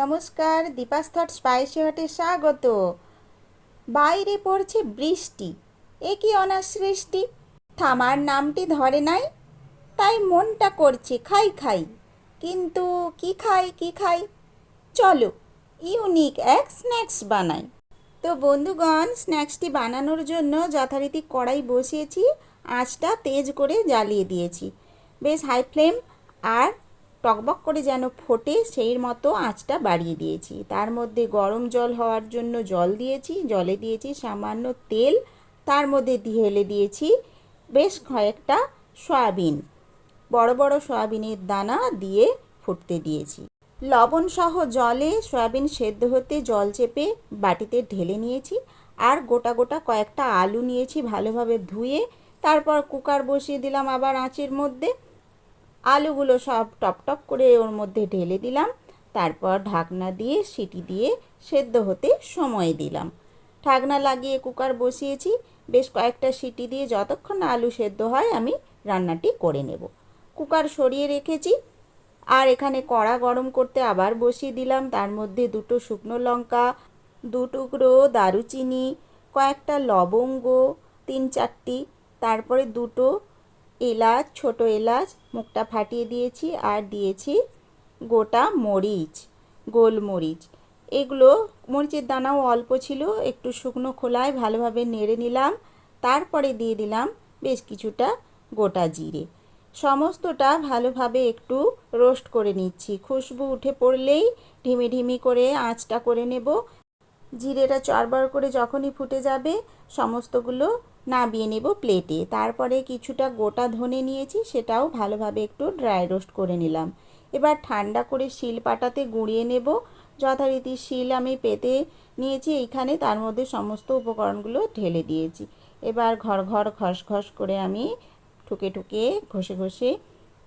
নমস্কার দীপাস্থট স্পাইসি হটে স্বাগত। বাইরে পড়ছে বৃষ্টি। এ কি অনাসৃষ্টি? থামার নামটি ধরে নাই, তাই মনটা করছে খাই খাই। কিন্তু কি খাই কি খাই? চলো, ইউনিক এক স্ন্যাক্স বানাই। তো বন্ধুগণ, স্ন্যাক্সটি বানানোর জন্য যথারীতি কড়াই বসিয়েছি, আঁচটা তেজ করে জ্বালিয়ে দিয়েছি। বেশ হাই ফ্লেম আর টকবক করে যেন ফোটে, সেই মতো আঁচটা বাড়িয়ে দিয়েছি। তার মধ্যে গরম জল হওয়ার জন্য জল দিয়েছি, জলে দিয়েছি সামান্য তেল, তার মধ্যে ঢেলে দিয়েছি বেশ কয়েকটা সয়াবিন, বড় বড় সয়াবিনের দানা দিয়ে ফুটতে দিয়েছি। লবণ সহ জলে সয়াবিন সেদ্ধ হতে জল চেপে বাটিতে ঢেলে নিয়েছি আর গোটা গোটা কয়েকটা আলু নিয়েছি ভালোভাবে ধুয়ে, তারপর কুকার বসিয়ে দিলাম আবার আঁচের মধ্যে। আলুগুলো সব টপ টপ করে ওর মধ্যে ঢেলে দিলাম। তারপর ঢাকনা দিয়ে, সিটি দিয়ে সেদ্ধ হতে সময় দিলাম। ঢাকনা লাগিয়ে কুকার বসিয়েছি। বেশ কয়েকটা সিটি দিয়ে যতক্ষণ আলু সেদ্ধ হয় আমি রান্নাটি করে নেব। কুকার সরিয়ে রেখেছি। আর এখানে কড়া গরম করতে আবার বসিয়ে দিলাম। তার মধ্যে দুটো শুকনো লঙ্কা, দু টুকরো দারুচিনি, কয়েকটা লবঙ্গ, তিন চারটি, তারপরে দুটো এলাচ, ছোট এলাচ, মুখটা ফাটিয়ে দিয়েছি আর দিয়েছি গোটা মরিচ, গোলমরিচ। এগুলো মরিচের দানাও অল্প ছিল, একটু শুকনো খোলায় ভালোভাবে নেড়ে নিলাম। তারপরে দিয়ে দিলাম বেশ কিছুটা গোটা জিরে। সমস্তটা ভালোভাবে একটু রোস্ট করে নিচ্ছি। খুশবু উঠে পড়লেই ঢিমি ঢিমি করে আঁচটা করে নেব। জিরেটা চরবার করে যখনই ফুটে যাবে, সমস্তগুলো নাবিয়ে নেব প্লেটে। তারপরে কিছুটা গোটা ধনে নিয়েছি, সেটাও ভালোভাবে একটু ড্রাই রোস্ট করে নিলাম। এবার ঠান্ডা করে শিল পাটাতে গুঁড়িয়ে নেব। যথারীতি শিল আমি পেতে নিয়েছি এইখানে, তার মধ্যে সমস্ত উপকরণগুলো ঢেলে দিয়েছি। এবার ঘর ঘর ঘস ঘস করে আমি ঠুকে ঠুকে ঘষে ঘষে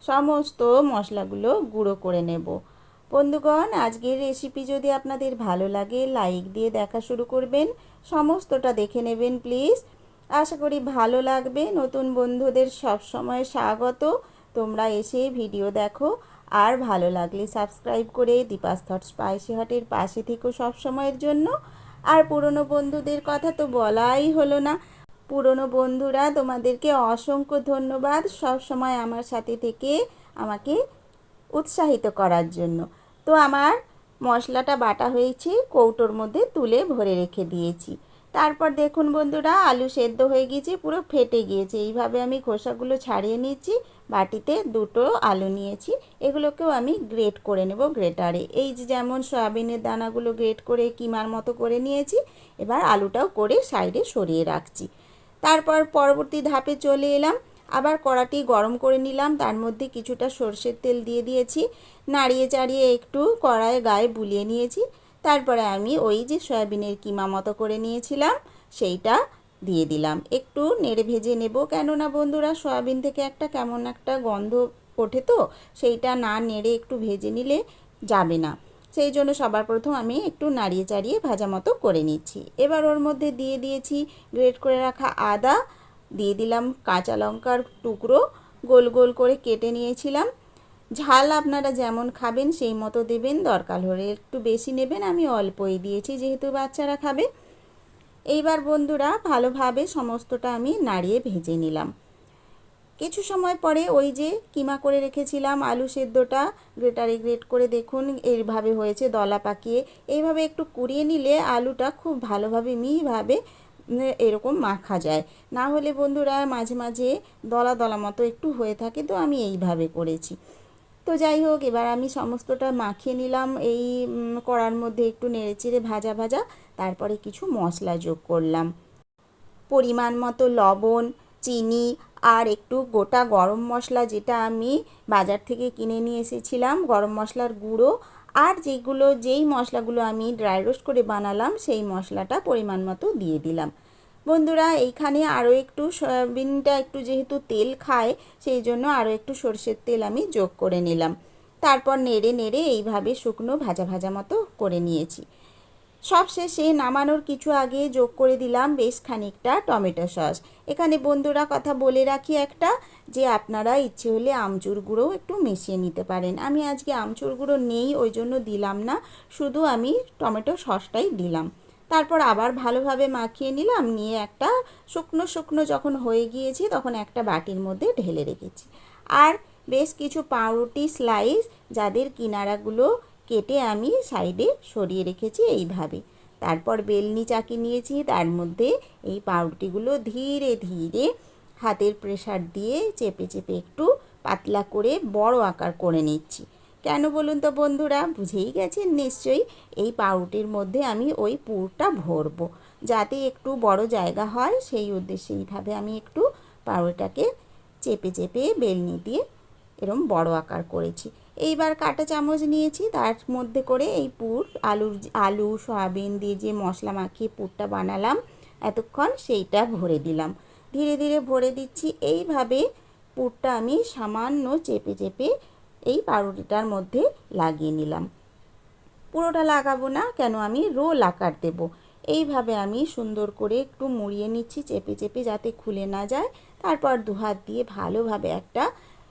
সমস্ত মশলাগুলো গুঁড়ো করে নেব। বন্ধুগণ, আজকের রেসিপি যদি আপনাদের ভালো লাগে লাইক দিয়ে দেখা শুরু করবেন। সমস্তটা দেখে নেবেন প্লিজ আশা করি ভালো লাগবে। নতুন বন্ধুদের সব সময় স্বাগত। তোমরা এসে ভিডিও দেখো। আর ভালো লাগলে সাবস্ক্রাইব করে দীপাস থট স্পাইসি হটের পাশে থেকো সব সময়ের জন্য। আর পুরনো বন্ধুদের কথা তো বলাই হলো না। পুরনো বন্ধুরা, তোমাদেরকে অসংখ্য ধন্যবাদ সব সময় আমার সাথে থেকে আমাকে উৎসাহিত করার জন্য। তো আমার মশলাটা বাটা হয়েছে, কৌটোর মধ্যে তুলে ভরে রেখে দিয়েছি। তারপর দেখুন বন্ধুরা, আলু সেদ্ধ হয়ে গিয়েছে, পুরো ফেটে গিয়েছে। এইভাবে আমি খোসাগুলো ছাড়িয়ে নিচ্ছি বাটিতে দুটো আলু নিয়েছি। এগুলোকেও আমি গ্রেট করে নেব গ্রেটারে। এই যে যেমন সয়াবিনের দানাগুলো গ্রেট করে কিমার মতো করে নিয়েছি, এবার আলুটাও করে সাইডে সরিয়ে রাখছি। তারপর পরবর্তী ধাপে চলে এলাম। আবার কড়াটি গরম করে নিলাম, তার মধ্যে কিছুটা সর্ষের তেল দিয়ে দিয়েছি। নাড়িয়ে চাড়িয়ে একটু কড়াইয়ে গায়ে বুলিয়ে নিয়েছি। তারপরে আমি ওই যে সয়াবিনের কিমা মতো করে নিয়েছিলাম, সেইটা দিয়ে দিলাম। একটু নেড়ে ভেজে নেব। কেননা বন্ধুরা, সয়াবিন থেকে একটা কেমন একটা গন্ধ ওঠে তো, সেইটা না নেড়ে একটু ভেজে নিলে যাবে না। সেই জন্য সবার প্রথম আমি একটু নাড়িয়ে চাড়িয়ে ভাজা মতো করে নিচ্ছি। এবার ওর মধ্যে দিয়ে দিয়েছি গ্রেট করে রাখা আদা, দিয়ে দিলাম কাঁচা লঙ্কার টুকরো। গোল গোল করে কেটে নিয়েছিলাম। ঝাল আপনারা যেমন খাবেন, সেই মতো দেবেন। দরকার হলে একটু বেশি নেবেন। আমি অল্পই দিয়েছি, যেহেতু বাচ্চারা খাবে। এইবার বন্ধুরা, ভালোভাবে সমস্তটা আমি নাড়িয়ে ভেজে নিলাম। কিছু সময় পরে ওই যে কিমা করে রেখেছিলাম আলু সেদ্ধটা, গ্রেটারে গ্রেট করে দেখুন, এইভাবে হয়েছে, দলা পাকিয়ে। এইভাবে একটু কুড়িয়ে নিলে আলুটা খুব ভালোভাবে, মিহিভাবে এরকম মাখা যায়। না হলে বন্ধুরা, মাঝে মাঝে দলা দলা মতো একটু হয়ে থাকে, তো আমি এইভাবে করেছি। তো যাই হোক, এবার আমি সমস্তটা মাখিয়ে নিলাম। এই কড়ার মধ্যে একটু নেড়েচেড়ে ভাজা ভাজা, তারপরে কিছু মশলা যোগ করলাম। পরিমাণ মতো লবণ, চিনি আর একটু গোটা গরম মশলা যেটা আমি বাজার থেকে কিনে নিয়ে এসেছিলাম, গরম মশলার গুঁড়ো আর যেগুলো, যেই মশলাগুলো আমি ড্রাই রোস্ট করে বানালাম, সেই মশলাটা পরিমাণ মতো দিয়ে দিলাম। বন্ধুরা, এইখানে আরও একটু সয়াবিনটা একটু যেহেতু তেল খায়, সেই জন্য আরও একটু সর্ষের তেল আমি যোগ করে নিলাম। তারপর নেড়ে নেড়ে এইভাবে শুকনো ভাজা ভাজা মতো করে নিয়েছি। সবশেষে নামানোর কিছু আগে যোগ করে দিলাম বেশ খানিকটা টমেটো সস। এখানে বন্ধুরা, কথা বলে রাখি একটা, যে আপনারা ইচ্ছে হলে আমচুর গুঁড়োও একটু মিশিয়ে নিতে পারেন। আমি আজকে আমচুর গুঁড়ো নেই, ওই জন্য দিলাম না। শুধু আমি টমেটো সসটাই দিলাম। তারপর আবার ভালোভাবে মাখিয়ে নিলাম, নিয়ে একটা শুকনো শুকনো যখন হয়ে গিয়েছে তখন একটা বাটির মধ্যে ঢেলে রেখেছি। আর বেশ কিছু পাউরুটি স্লাইস যাদের কিনারাগুলো কেটে আমি সাইডে সরিয়ে রেখেছি এইভাবে। তারপর বেলনি চাকি নিয়েছি, তার মধ্যে এই পাউরুটিগুলো ধীরে ধীরে হাতের প্রেশার দিয়ে চেপে চেপে একটু পাতলা করে বড় আকার করে নিচ্ছি। কেন বলুন তো বন্ধুরা? বুঝেই গেছেন নিশ্চয়ই। এই পাউরুটির মধ্যে আমি ওই পুরটা ভরবো। যাতে একটু বড় জায়গা হয়, সেই উদ্দেশ্যে এইভাবে আমি একটু পাউরুটাকে চেপে চেপে বেলনি দিয়ে এরম বড় আকার করেছি। এইবার কাঁটা চামচ নিয়েছি, তার মধ্যে করে এই পুর, আলুর আলু, সয়াবিন দিয়ে যে মশলা মাখিয়ে পুরটা বানালাম, এতক্ষণ সেইটা ভরে দিলাম। ধীরে ধীরে ভরে দিচ্ছি। এইভাবে পুরটা আমি সামান্য চেপে চেপে এই পাউরুটিটার মধ্যে লাগিয়ে নিলাম। পুরোটা লাগাবো না, কেন আমি রোল আকার দেব। এইভাবে আমি সুন্দর করে একটু মুড়িয়ে নিচ্ছি, চেপে চেপে যাতে খুলে না যায়। তারপর দু হাত দিয়ে ভালোভাবে একটা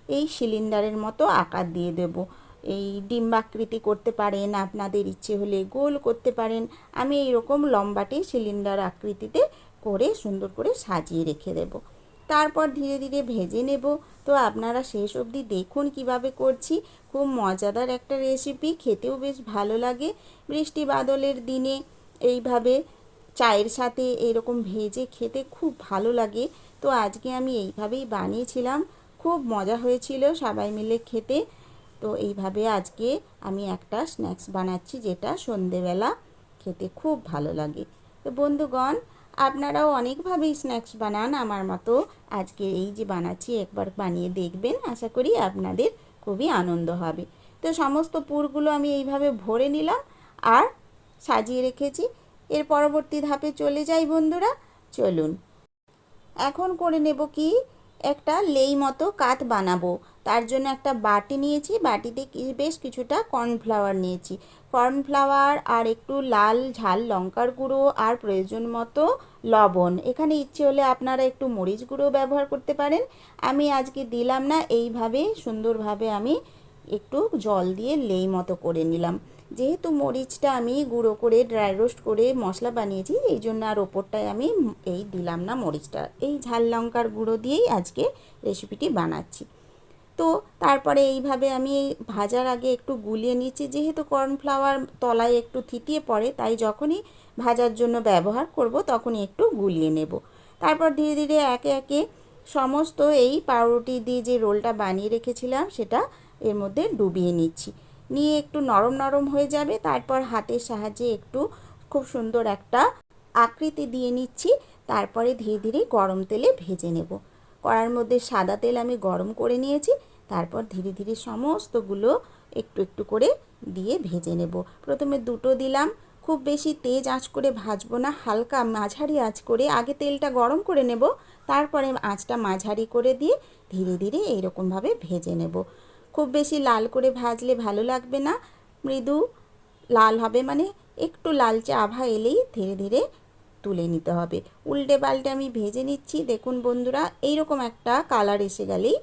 এই সিলিন্ডারের মতো আকার দিয়ে দেব। এই ডিম্বাকৃতি করতে পারেন, আপনাদের ইচ্ছে হলে গোল করতে পারেন। আমি এইরকম লম্বাটে সিলিন্ডার আকৃতিতে করে সুন্দর করে সাজিয়ে রেখে দেব। তারপর ধীরে ধীরে ভেজে নেব। তো আপনারা শেষ অবধি দেখুন কীভাবে করছি। খুব মজাদার একটা রেসিপি খেতেও বেশ ভালো লাগে। বৃষ্টি বাদলের দিনে এইভাবে চায়ের সাথে এরকম ভেজে খেতে খুব ভালো লাগে। তো আজকে আমি এইভাবেই বানিয়েছিলাম। খুব মজা হয়েছিল সবাই মিলে খেতে। তো এইভাবে আজকে আমি একটা স্ন্যাক্স বানাচ্ছি যেটা সন্ধেবেলা খেতে খুব ভালো লাগে। তো বন্ধুগণ আপনারাও অনেকভাবেই স্ন্যাক্স বানান আমার মতো। আজকে এই যে বানাচ্ছি, একবার বানিয়ে দেখবেন, আশা করি আপনাদের খুবই আনন্দ হবে। তো সমস্ত পুরগুলো আমি এইভাবে ভরে নিলাম আর সাজিয়ে রেখেছি। এর পরবর্তী ধাপে চলে যাই বন্ধুরা, চলুন। এখন করে নেব কি? একটা লেই মতো কাত বানাবো। তার জন্য একটা বাটি নিয়েছি। বাটিতে বেশ কিছুটা কর্নফ্লাওয়ার নিয়েছি। কর্নফ্লাওয়ার আর একটু লাল ঝাল লঙ্কার গুঁড়ো আর প্রয়োজন মতো লবণ। এখানে ইচ্ছে হলে আপনারা একটু মরিচ গুঁড়ো ব্যবহার করতে পারেন। আমি আজকে দিলাম না, এইভাবে সুন্দরভাবে আমি একটু জল দিয়ে লেই মতো করে নিলাম। যেহেতু মরিচটা আমি গুঁড়ো করে ড্রাই রোস্ট করে মশলা বানিয়েছি, এই জন্য আর ওপরটায় আমি এই দিলাম না মরিচটা। এই ঝাল লঙ্কার গুঁড়ো দিয়েই আজকে রেসিপিটি বানাচ্ছি। তো তারপরে এইভাবে আমি ভাজার আগে একটু গুলিয়ে নিচ্ছি। যেহেতু কর্নফ্লাওয়ার তলায় একটু থিতিয়ে পড়ে, তাই যখনই ভাজার জন্য ব্যবহার করব তখনই একটু গুলিয়ে নেব। তারপর ধীরে ধীরে একে একে সমস্ত এই পাউরুটি দিয়ে যে রোলটা বানিয়ে রেখেছিলাম, সেটা এর মধ্যে ডুবিয়ে নিচ্ছি। নিয়ে একটু নরম নরম হয়ে যাবে, তারপর হাতের সাহায্যে একটু খুব সুন্দর একটা আকৃতি দিয়ে নিচ্ছি, তারপরে ধীরে ধীরে গরম তেলে ভেজে নেব। কড়ার মধ্যে সাদা তেল আমি গরম করে নিয়েছি, তারপর ধীরে ধীরে সমস্তগুলো একটু একটু করে দিয়ে ভেজে নেব। প্রথমে দুটো দিলাম, খুব বেশি তেজ আঁচ করে ভাজবো না, হালকা মাঝারি আঁচ করে আগে তেলটা গরম করে নেব, তারপরে আঁচটা মাঝারি করে দিয়ে ধীরে ধীরে এইরকমভাবে ভেজে নেব। খুব বেশি লাল করে ভাজলে ভালো লাগবে না, মৃদু লাল হবে মানে একটু লালচে আভা এলেই ধীরে ধীরে তুলে নিতে হবে। উল্টে পাল্টে আমি ভেজে নিচ্ছি। দেখুন বন্ধুরা, এইরকম একটা কালার এসে গেলেই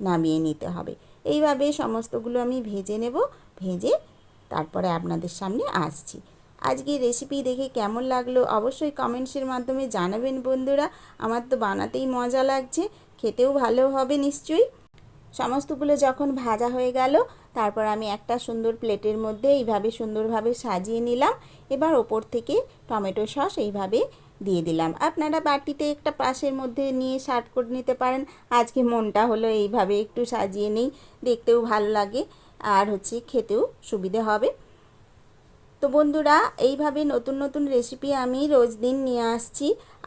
নামিয়ে নিতে হবে। এইভাবে সমস্তগুলো আমি ভেজে নেব, ভেজে তারপরে আপনাদের সামনে আসছি। আজকে রেসিপি দেখে কেমন লাগল অবশ্যই কমেন্টসের মাধ্যমে জানাবেন বন্ধুরা। আমার তো বানাতেই মজা লাগছে, খেতেও ভালো হবে নিশ্চয়ই। সমস্তগুলো যখন ভাজা হয়ে গেল, তারপর আমি একটা সুন্দর প্লেটের মধ্যে এইভাবে সুন্দরভাবে সাজিয়ে নিলাম। এবার ওপর থেকে টমেটো সস এইভাবে দিয়ে দিলাম। আপনারা বাটিতে একটা পাশের মধ্যে নিয়ে শার্ট করে নিতে পারেন। আজকে মনটা হলো এইভাবে একটু সাজিয়ে নেই, দেখতেও ভালো লাগে। আর হচ্ছে খেতেও সুবিধে হবে। তো বন্ধুরা, এইভাবে নতুন নতুন রেসিপি আমি রোজ দিন নিয়ে আসছি।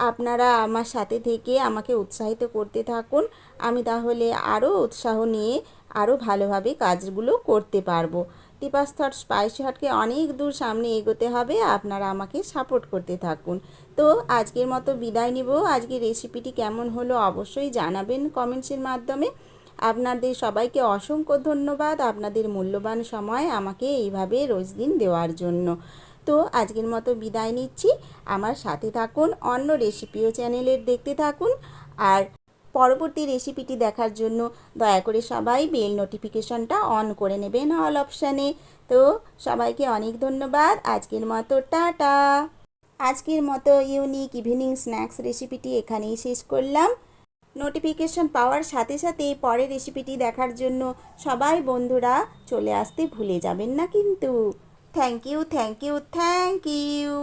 আপনারা আমার সাথে থেকে আমাকে উৎসাহিত করতে থাকুন। আমি তাহলে আরও উৎসাহ নিয়ে আরও ভালোভাবে কাজগুলো করতে পারব। টিপাস স্পাইসি হটকে অনেক দূর সামনে এগোতে হবে, আপনারা আমাকে সাপোর্ট করতে থাকুন। তো আজকের মতো বিদায় নিব। আজকের রেসিপিটি কেমন হলো অবশ্যই জানাবেন কমেন্টসের মাধ্যমে। আপনাদের সবাইকে অসংখ্য ধন্যবাদ আপনাদের মূল্যবান সময় আমাকে এইভাবে রোজ দিন দেওয়ার জন্য। তো আজকের মতো বিদায় নিচ্ছি। আমার সাথে থাকুন, অন্য রেসিপিও চ্যানেলের দেখতে থাকুন। আর পরবর্তী রেসিপিটি দেখার জন্য দয়া করে সবাই বেল নোটিফিকেশনটা অন করে নেবেন অল অপশানে। তো সবাইকে অনেক ধন্যবাদ। আজকের মতো টাটা। আজকের মতো ইউনিক ইভিনিং স্ন্যাক্স রেসিপিটি এখানেই শেষ করলাম। নোটিফিকেশন পাওয়ার সাথে সাথে পরের রেসিপিটি দেখার জন্য সবাই বন্ধুরা চলে আসতে ভুলে যাবেন না কিন্তু। Thank you thank you thank you